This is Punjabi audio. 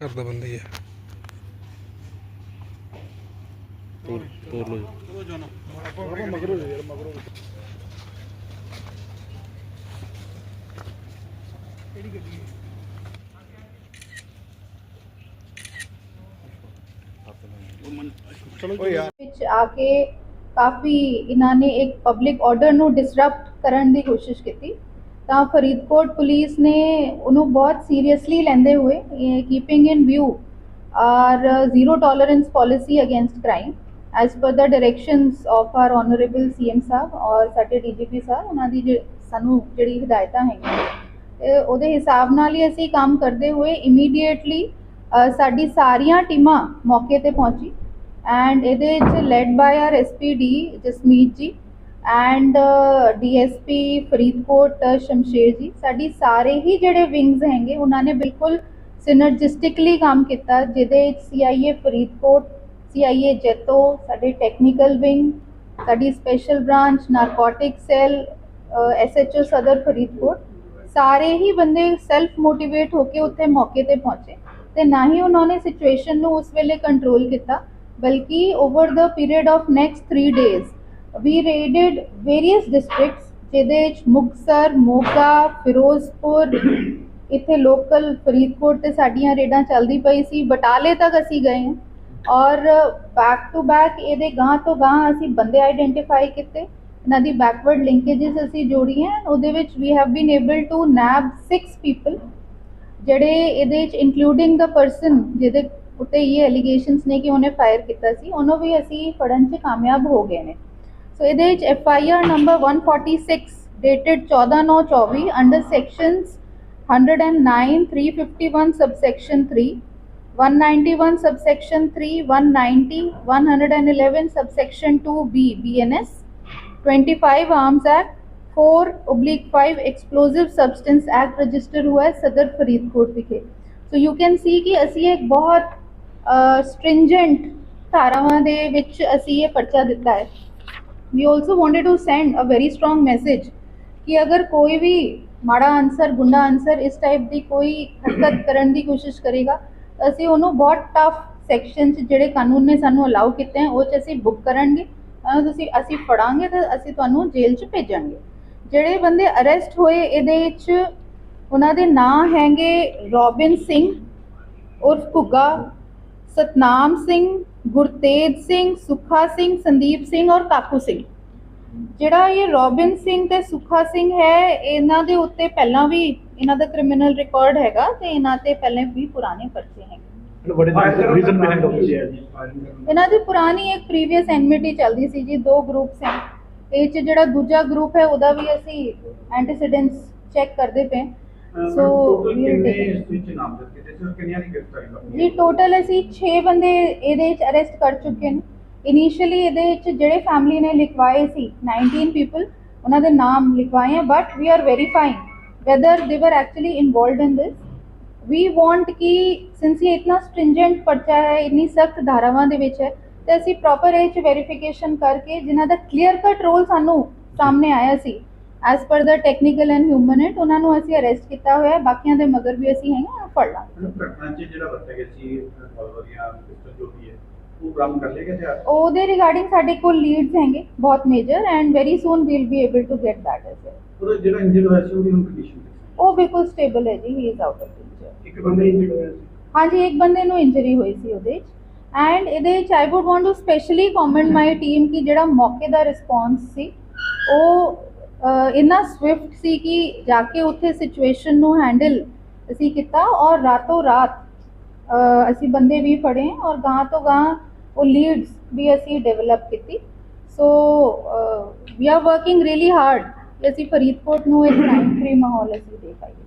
ਘਰ ਦਾ ਬੰਦਾ ਹੀ ਹੈ। ਤੋਰ ਤੋਰ ਲੋ ਵਿੱਚ ਆ ਕੇ ਕਾਫੀ ਇਹਨਾਂ ਨੇ ਇੱਕ ਪਬਲਿਕ ਆਰਡਰ ਨੂੰ ਡਿਸਰਪਟ ਕਰਨ ਦੀ ਕੋਸ਼ਿਸ਼ ਕੀਤੀ। ਤਾਂ ਫਰੀਦਕੋਟ ਪੁਲਿਸ ਨੇ ਉਹਨੂੰ ਬਹੁਤ ਸੀਰੀਅਸਲੀ ਲੈਂਦੇ ਹੋਏ keeping in view our zero tolerance policy against crime as per the directions of our honourable CM ਸਾਹਿਬ ਔਰ ਸਾਡੇ ਡੀਜੀਪੀ ਸਾਹਿਬ ਉਹਨਾਂ ਦੀ ਜੇ- ਸਾਨੂੰ ਜਿਹੜੀ ਹਦਾਇਤਾਂ ਹੈਗੀਆਂ ਤੇ ਉਹਦੇ ਹਿਸਾਬ ਨਾਲ ਹੀ ਅਸੀਂ ਕੰਮ ਕਰਦੇ ਹੋਏ ਇਮੀਡੀਏਟਲੀ ਸਾਡੀ ਸਾਰੀਆਂ ਟੀਮਾਂ ਮੌਕੇ ਤੇ ਪਹੁੰਚੀ। ਐਂਡ ਇਹਦੇ ਵਿੱਚ led by our SPD Jasmeet ji and DSP Faridkot Shamsher ਜੀ ਸਾਡੀ ਸਾਰੇ ਹੀ ਜਿਹੜੇ ਵਿੰਗਸ ਹੈਗੇ, ਉਹਨਾਂ ਨੇ ਬਿਲਕੁਲ ਸਿਨਰਜਿਸਟਿਕਲੀ ਕੰਮ ਕੀਤਾ, ਜਿਹਦੇ ਵਿੱਚ ਸੀਆਈਏ ਫਰੀਦਕੋਟ ਸੀਆਈਏ ਜੈਤੋ ਸਾਡੇ ਟੈਕਨੀਕਲ ਵਿੰਗ ਸਾਡੀ special branch narcotic cell SHO Sadar Faridkot ਸਾਰੇ ਹੀ ਬੰਦੇ ਸੈਲਫ ਮੋਟੀਵੇਟ ਹੋ ਕੇ ਉੱਥੇ ਮੌਕੇ ਤੇ ਪਹੁੰਚੇ। ਤੇ ਨਾ ਹੀ ਉਹਨਾਂ ਨੇ ਸਿਚੁਏਸ਼ਨ ਨੂੰ ਉਸ ਵੇਲੇ ਕੰਟਰੋਲ ਕੀਤਾ, ਬਲਕਿ over the period of next 3 days we raided various districts ਜਿਹਦੇ ਵਿੱਚ ਮੁਕਤਸਰ ਮੋਗਾ ਫਿਰੋਜ਼ਪੁਰ ਇੱਥੇ ਲੋਕਲ ਫਰੀਦਕੋਟ ਤੇ ਸਾਡੀਆਂ ਰੇਡਾਂ ਚੱਲਦੀ ਪਈ ਸੀ। ਬਟਾਲੇ ਤੱਕ ਅਸੀਂ ਗਏ ਹਾਂ ਔਰ ਬੈਕ ਟੂ ਬੈਕ ਇਹਦੇ ਗਾਂ ਤੋਂ ਗਾਂ ਅਸੀਂ ਬੰਦੇ ਆਈਡੈਂਟੀਫਾਈ ਕੀਤੇ। ਇਹਨਾਂ ਦੀ ਬੈਕਵਰਡ ਲਿੰਕੇजेस ਅਸੀਂ ਜੋੜੀਆਂ। ਉਹਦੇ ਵਿੱਚ we have been able to nab 6 people ਜਿਹੜੇ ਇਹਦੇ ਵਿੱਚ ਇਨਕਲੂਡਿੰਗ ਦਾ ਪਰਸਨ ਜਿਹਦੇ ਉੱਤੇ ਇਹ ਐਲੀਗੇਸ਼ਨਸ ਨੇ ਕਿ ਉਹਨੇ ਫਾਇਰ ਕੀਤਾ ਸੀ। ਉਹਨੂੰ ਵੀ ਅਸੀਂ ਫੜਨ 'ਚ ਕਾਮਯਾਬ ਹੋ ਗਏ ਨੇ। ਸੋ ਇਹਦੇ ਵਿੱਚ F I R number 146 dated 14/9/24 under sections 109 351 subsection 3 191 subsection 3 190 111 subsection 2b bns 25 arms act 4 oblique 5 explosive substance act register hua hai sadar faridkot vikhe so you can see ki assi ek bahut stringent ਧਾਰਾਵਾਂ ਦੇ ਵਿੱਚ ਅਸੀਂ ਇਹ ਪਰਚਾ ਦਿੱਤਾ ਹੈ we also wanted to send a very strong message ਕਿ ਅਗਰ ਕੋਈ ਵੀ ਮਾੜਾ ਅਨਸਰ ਗੁੰਡਾ ਅਨਸਰ ਇਸ ਟਾਈਪ ਦੀ ਕੋਈ ਹਰਕਤ ਕਰਨ ਦੀ ਕੋਸ਼ਿਸ਼ ਕਰੇਗਾ ਅਸੀਂ ਉਹਨੂੰ ਬਹੁਤ ਟਫ ਸੈਕਸ਼ਨ 'ਚ ਜਿਹੜੇ ਕਾਨੂੰਨ ਨੇ ਸਾਨੂੰ ਅਲਾਉ ਕੀਤੇ ਹਨ ਉਹ 'ਚ ਅਸੀਂ ਬੁੱਕ ਕਰਾਂਗੇ ਤੁਸੀਂ ਅਸੀਂ ਫੜਾਂਗੇ ਤਾਂ ਅਸੀਂ ਤੁਹਾਨੂੰ ਜੇਲ੍ਹ 'ਚ ਭੇਜਾਂਗੇ ਜਿਹੜੇ ਬੰਦੇ ਅਰੈਸਟ ਹੋਏ ਇਹਦੇ ਵਿੱਚ ਉਹਨਾਂ ਦੇ ਨਾਂ ਹੈਗੇ ਰੋਬਿਨ ਸਿੰਘ ਉਰਫ ਘੁੱਗਾ ਸਤਨਾਮ ਸਿੰਘ ਗੁਰਤੇਜ ਸਿੰਘ ਸੁੱਖਾ ਸਿੰਘ ਸੰਦੀਪ ਸਿੰਘ ਔਰ ਕਾਕੂ ਸਿੰਘ। ਜਿਹੜਾ ਇਹ ਰੋਬਿਨ ਸਿੰਘ ਤੇ ਸੁੱਖਾ ਸਿੰਘ ਹੈ ਇਹਨਾਂ ਦੇ ਉੱਤੇ ਪਹਿਲਾਂ ਵੀ ਇਹਨਾਂ ਦਾ ਕ੍ਰਿਮੀਨਲ ਰਿਕਾਰਡ ਹੈਗਾ ਤੇ ਇਹਨਾਂ ਤੇ ਪਹਿਲੇ ਵੀ ਪੁਰਾਣੇ ਪਰਚੇ ਹੈਗੇ? ਇਹਨਾਂ ਦੀ ਪੁਰਾਣੀ ਇੱਕ ਪ੍ਰੀਵੀਅਸ ਐਨਮਿਟੀ ਚੱਲਦੀ ਸੀ ਜੀ ਦੋ ਗਰੁੱਪਸ ਹੈ। ਇਹ ਚ ਜਿਹੜਾ ਦੂਜਾ ਗਰੁੱਪ ਹੈ ਉਹਦਾ ਵੀ ਅਸੀਂ ਐਂਟੀਸੀਡੈਂਟਸ ਚੈੱਕ ਕਰਦੇ ਪਏ। ਸੋ ਜੀ ਟੋਟਲ ਅਸੀਂ 6 ਬੰਦੇ ਇਹਦੇ ਵਿੱਚ ਅਰੈਸਟ ਕਰ ਚੁੱਕੇ ਨੇ ਇਨੀਸ਼ੀਅਲੀ ਇਹਦੇ ਵਿੱਚ ਜਿਹੜੇ ਫੈਮਿਲੀ ਨੇ ਲਿਖਵਾਏ ਸੀ 19 ਪੀਪਲ ਉਹਨਾਂ ਦੇ ਨਾਮ ਲਿਖਵਾਏ ਹੈ but we are verifying whether they were actually involved in this. We want ਕਿ since ਇਹ ਇਤਨਾ stringent ਪਰਚਾ ਹੈ ਇੰਨੀ ਸਖਤ ਧਾਰਾਵਾਂ ਦੇ ਵਿੱਚ ਹੈ ਤੇ ਅਸੀਂ ਪ੍ਰੋਪਰ ਇਹ ਚ ਵੈਰੀਫਿਕੇਸ਼ਨ ਕਰਕੇ ਜਿਨ੍ਹਾਂ ਦਾ ਕਲੀਅਰ ਕੱਟ ਰੋਲ ਸਾਨੂੰ ਸਾਹਮਣੇ ਆਇਆ C S per the technical and ਹਿਊਮਨਿਟ ਉਹਨਾਂ ਨੂੰ ਅਸੀਂ ਅਰੈਸਟ ਕੀਤਾ ਹੋਇਆ ਹੈ। ਬਾਕੀਆਂ ਦੇ ਮਗਰ ਵੀ ਅਸੀਂ ਹੈਗੇ ਆ ਫੜ ਲਾਂਗੇ। ਘਟਨਾ 'ਚ ਜਿਹੜਾ ਵਰਤਿਆ ਗਿਆ ਸੀ ਰਿਵਾਲਵਰ ਜਾਂ ਪਿਸਟਲ ਜੋ ਵੀ ਹੈ ਉਹ ਬਰਾਮਦ ਕਰ ਲਿਆ ਗਿਆ ਜਾਂ? ਉਹਦੇ ਰਿਗਾਰਡਿੰਗ ਸਾਡੇ ਕੋਲ ਲੀਡਸ ਹੈਗੇ ਬਹੁਤ major and very soon will be able to get that as well ਉਹਦਾ ਜਿਹੜਾ ਇੰਜਰਡ ਹੋਇਆ ਸੀ ਉਹਦੀ ਹੁਣ ਕੰਡੀਸ਼ਨ ਉਹ ਬਿਲਕੁਲ ਸਟੇਬਲ ਹੈ ਜੀ he is out of danger ਇੱਕ ਬੰਦਾ ਇੰਜਰਡ ਹੋਇਆ ਸੀ? ਹਾਂਜੀ ਇੱਕ ਬੰਦੇ ਨੂੰ ਇੰਜਰੀ ਹੋਈ ਸੀ ਉਹਦੇ ਵਿੱਚ ਐਂਡ ਇਹਦੇ ਵਿੱਚ I would want to specially commend my team ਕਿ ਜਿਹੜਾ ਮੌਕੇ ਦਾ ਰਿਸਪੌਂਸ ਸੀ ਉਹ ਇੰਨਾ ਸਵਿਫਟ ਸੀ ਕਿ ਜਾ ਕੇ ਉੱਥੇ ਸਿਚੁਏਸ਼ਨ ਨੂੰ ਹੈਂਡਲ ਅਸੀਂ ਕੀਤਾ ਔਰ ਰਾਤੋਂ ਰਾਤ ਅਸੀਂ ਬੰਦੇ ਵੀ ਫੜੇ ਔਰ ਗਾਂ ਤੋਂ ਗਾਂ ਉਹ ਲੀਡਸ ਵੀ ਅਸੀਂ ਡਿਵੈਲਪ ਕੀਤੀ। So we are working really hard ਕਿ ਅਸੀਂ ਫਰੀਦਕੋਟ ਨੂੰ ਇੱਕ ਕ੍ਰਾਈਮ ਫ੍ਰੀ ਮਾਹੌਲ ਅਸੀਂ ਦੇ ਪਾਈਏ।